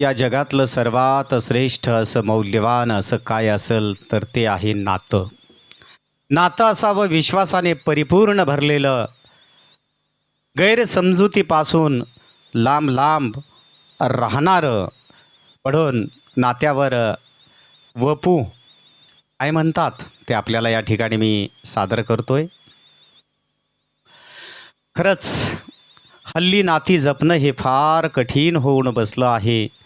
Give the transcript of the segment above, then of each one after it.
या जगातलं सर्वात श्रेष्ठ असं मौल्यवान असं काय असेल तर ते आहे नातं. नातं असावं विश्वासाने परिपूर्ण भरलेलं गैरसमजुतीपासून लांब लांब राहणारं पडून नात्यावर वपू काय म्हणतात ते आपल्याला या ठिकाणी मी सादर करतोय. खरंच हल्ली नाती जपणं हे फार कठीण होऊन बसलं आहे.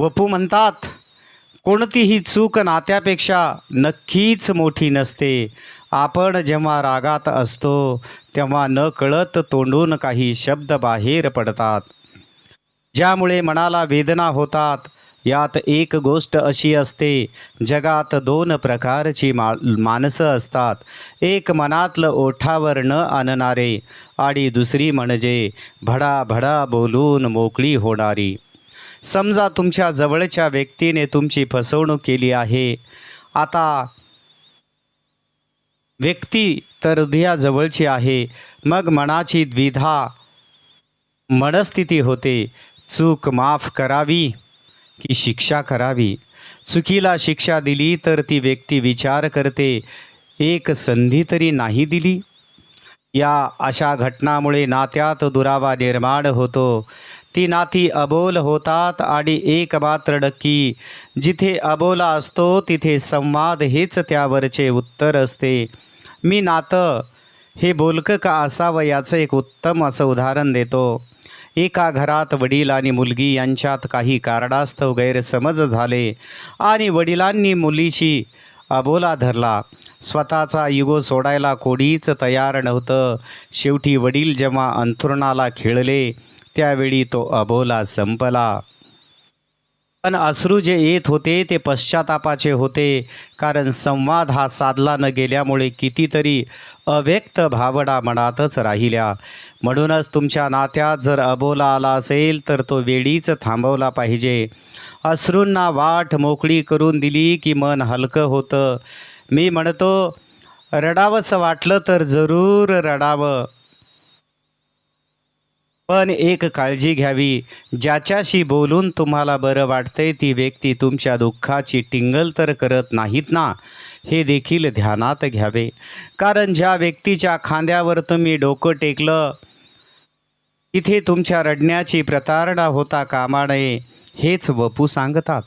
वपू म्हणतात कोणतीही चूक नात्यापेक्षा नक्कीच मोठी नसते. आपण जेव्हा रागात असतो तेव्हा न कळत तोंडून काही शब्द बाहेर पडतात. ज्यामुळे मनाला वेदना होतात. यात एक गोष्ट अशी असते जगात दोन प्रकारची मा माणसं असतात. एक मनातलं ओठावर न आणणारे आणि दुसरी म्हणजे भडा भडा बोलून मोकळी होणारी. समजा तुमच्या जवळच्या व्यक्तीने तुमची फसवणूक केली आहे. आता व्यक्ती तर हृदयाजवळची आहे. मग मनाची द्विधा मनस्थिती होते. चूक माफ करावी की शिक्षा करावी? चुकीला शिक्षा दिली तर ती व्यक्ती विचार करते एक संधी तरी नाही दिली? या अशा घटनामुळे नात्यात दुरावा निर्माण होतो. ती नाती अबोल होतात आणि एक मात्र नक्की जिथे अबोला असतो तिथे संवाद हेच त्यावरचे उत्तर असते. मी नातं हे बोलकं का असावं याचं एक उत्तम असं उदाहरण देतो. एका घरात वडील आणि मुलगी यांच्यात काही कारणास्तव गैरसमज झाले आणि वडिलांनी मुलीशी अबोला धरला. स्वतःचा युगो सोडायला कोणीच तयार नव्हतं. शेवटी वडील जेव्हा अंथरुणाला खेळले त्यावेळी तो अबोला संपला. पण अश्रू जे येत होते ते पश्चातापाचे होते. कारण संवाद हा साधला न गेल्यामुळे कितीतरी अव्यक्त भावडा मनातच राहिल्या. म्हणूनच तुमच्या नात्यात जर अबोला आला असेल तर तो वेळीच थांबवला पाहिजे. अश्रूंना वाट मोकळी करून दिली की मन हलकं होतं. मी म्हणतो रडावंसं वाटलं तर जरूर रडावं. पण एक काळजी घ्यावी. ज्याच्याशी बोलून तुम्हाला बरं वाटतंय ती व्यक्ती तुमच्या दुःखाची टिंगल तर करत नाहीत ना? हे देखील ध्यानात घ्यावे. कारण ज्या व्यक्तीच्या खांद्यावर तुम्ही डोकं टेकलं तिथे तुमच्या रडण्याची प्रतारणा होता कामा नये हेच वपू सांगतात.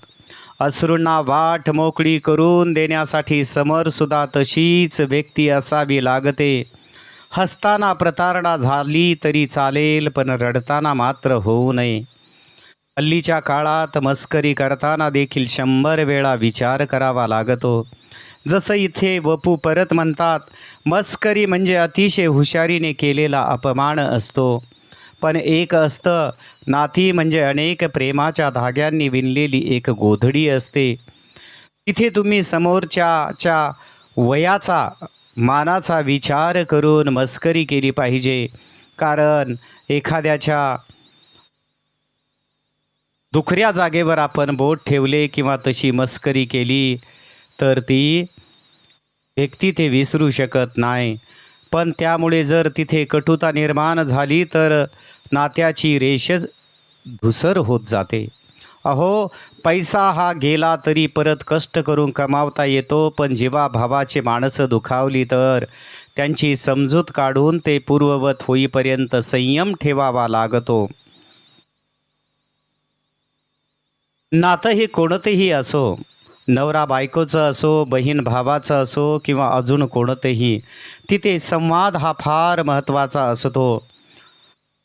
अश्रूंना वाट मोकळी करून देण्यासाठी समरसुद्धा तशीच व्यक्ती असावी लागते. हसताना प्रतारणा झाली तरी चालेल पण रडताना मात्र होऊ नये. हल्लीच्या काळात मस्करी करताना देखील शंभर वेळा विचार करावा लागतो. जसं इथे वपू परत म्हणतात मस्करी म्हणजे अतिशय हुशारीने केलेला अपमान असतो. पण एक असतं नाती म्हणजे अनेक प्रेमाच्या धाग्यांनी विणलेली एक गोधडी असते. तिथे तुम्ही समोरच्याच्या वयाचा मानाचा विचार करून मस्करी केली पाहिजे. कारण एखाद्याच्या दुखऱ्या जागेवर आपण बोट ठेवले किंवा तशी मस्करी केली तर ती व्यक्ती ते विसरू शकत नाही. पण त्यामुळे जर तिथे कटुता निर्माण झाली तर नात्याची रेषच धुसर होत जाते. अहो पैसा हा गेला तरी परत कष्ट करून कमावता येतो पण जेव्हा भावाचे माणसं दुखावली तर? त्यांची समजूत काढून ते पूर्ववत होईपर्यंत संयम ठेवावा लागतो. नातं हे कोणतेही असो नवरा बायकोचं असो बहीण भावाचं असो किंवा अजून कोणतेही तिथे संवाद हा फार महत्त्वाचा असतो.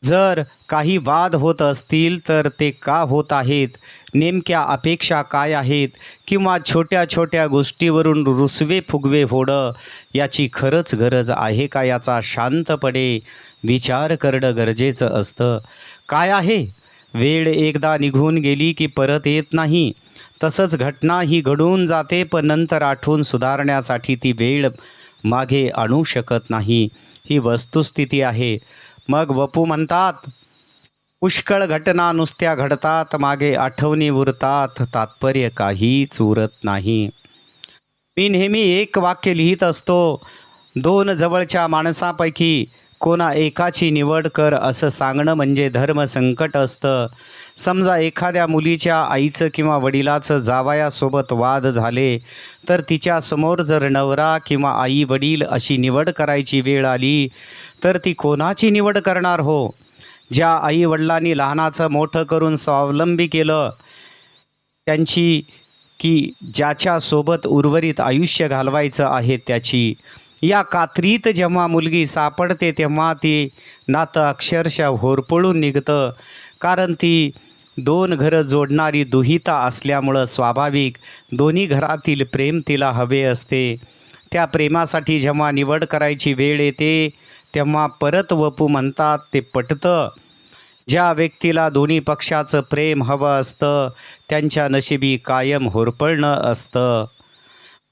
जर काही वाद होत असतील तर ते का होत आहेत? नेमक्या अपेक्षा काय आहेत? किंवा छोट्या छोट्या गोष्टीवरून रुसवे फुगवे होणं याची खरंच गरज आहे का याचा शांतपणे विचार करणं गरजेचं असतं. काय आहे? वेळ एकदा निघून गेली की परत येत नाही. तसंच घटना ही घडून जाते पण नंतर आठवून सुधारण्यासाठी ती वेळ मागे आणू शकत नाही. ही वस्तुस्थिती आहे. मग वपू म्हणतात पुष्कळ घटना नुसत्या घडतात मागे आठवणी उरतात तात्पर्य काहीच उरत नाही. मी नेहमी एक वाक्य लिहित असतो दोन जवळच्या माणसापैकी कोणा एकाची निवड कर असं सांगणं म्हणजे धर्मसंकट असतं. समजा एखाद्या मुलीच्या आईचं किंवा वडिलाचं जावयासोबत वाद झाले तर तिच्यासमोर जर नवरा किंवा आई वडील अशी निवड करायची वेळ आली तर ती कोणाची निवड करणार हो? ज्या आई वडिलांनी लहानाचं मोठं करून स्वावलंबी केलं त्यांची की ज्याच्यासोबत उर्वरित आयुष्य घालवायचं आहे त्याची? या कात्रीत जेव्हा मुलगी सापडते तेव्हा ती नातं अक्षरशः होरपळून निघतं. कारण ती दोन घरं जोडणारी दुहिता असल्यामुळं स्वाभाविक दोन्ही घरातील प्रेम तिला हवे असते. त्या प्रेमासाठी जेव्हा निवड करायची वेळ येते तेव्हा परत वपू म्हणतात ते पटतं. ज्या व्यक्तीला दोन्ही पक्षाचं प्रेम हवं असतं त्यांच्या नशिबी कायम होरपळणं असतं.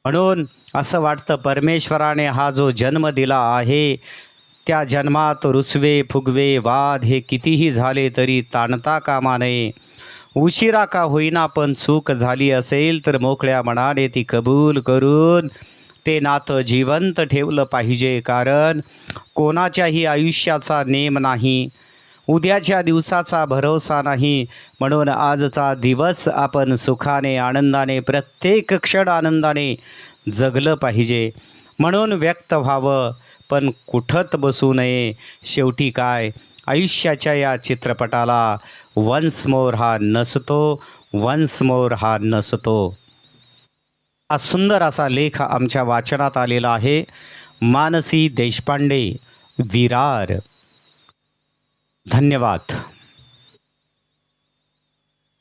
म्हणून असं वाटतं परमेश्वराने हा जो जन्म दिला आहे त्या जन्मात रुसवे फुगवे वाद हे कितीही झाले तरी ताणता कामा नये. उशिरा का होईना पण चूक झाली असेल तर मोकळ्या मनाने ती कबूल करून ते नातं जिवंत ठेवलं पाहिजे कारण कोणाच्याही आयुष्याचा नेम नाही. उद्याच्या दिवसाचा भरोसा नाही. म्हणून आजचा दिवस आपण सुखाने आनंदाने प्रत्येक क्षण आनंदाने जगलं पाहिजे. म्हणून व्यक्त व्हावं. पण कुठत बसू नये. शेवटी काय? आयुष्याच्या या चित्रपटाला वन्स मोर हा नसतो वन्स मोर हा नसतो. हा सुंदर असा लेख आमच्या वाचनात आलेला आहे. मानसी देशपांडे विरार. धन्यवाद.